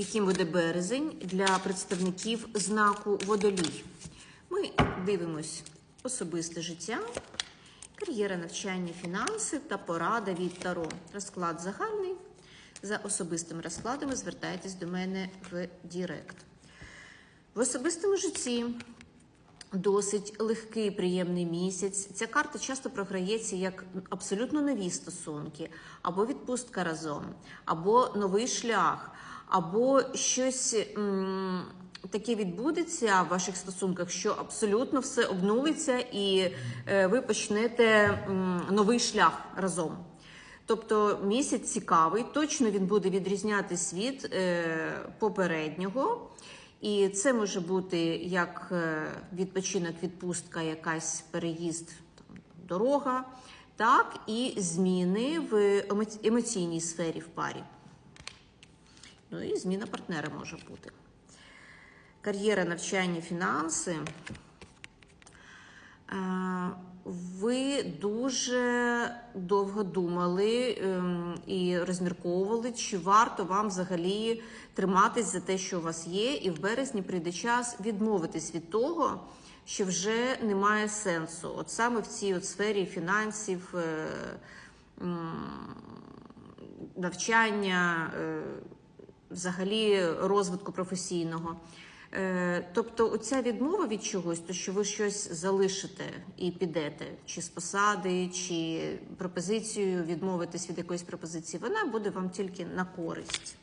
яким буде березень для представників знаку водолій. Ми дивимось особисте життя, кар'єра, навчання, фінанси та порада від Таро. Розклад загальний. За особистими розкладами звертайтесь до мене в Дірект. В особистому житті досить легкий, приємний місяць. Ця карта часто програється як абсолютно нові стосунки, або відпустка разом, або новий шлях, або щось таке відбудеться в ваших стосунках, що абсолютно все обнулиться, і е, ви почнете новий шлях разом. Тобто місяць цікавий, точно він буде відрізнятись від е, попереднього. І це може бути як е, відпочинок, відпустка, якась переїзд, там, дорога, так і зміни в емоційній сфері в парі. Ну і зміна партнера може бути. Кар'єра, навчання, фінанси. Ви дуже довго думали ем, і розмірковували, чи варто вам взагалі триматись за те, що у вас є, і в березні прийде час відмовитись від того, що вже немає сенсу. От саме в цій от сфері фінансів, е, навчання, е, взагалі розвитку професійного. Е, Тобто, оця відмова від чогось, то що ви щось залишите і підете, чи з посади, чи пропозицію відмовитись від якоїсь пропозиції, вона буде вам тільки на користь.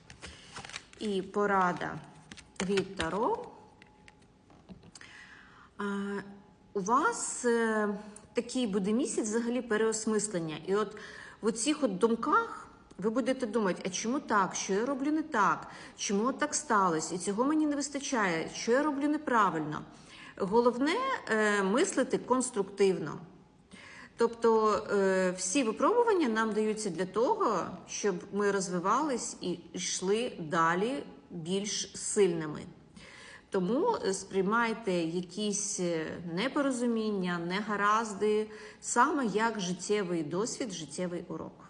І порада від Таро. А, У вас е, такий буде місяць взагалі переосмислення. І от в цих от думках ви будете думати, а чому так? Що я роблю не так? Чому так сталося? І цього мені не вистачає, що я роблю неправильно. Головне е, мислити конструктивно. Тобто е, всі випробування нам даються для того, щоб ми розвивались і йшли далі більш сильними. Тому е, сприймайте якісь е, непорозуміння, негаразди саме як життєвий досвід, життєвий урок.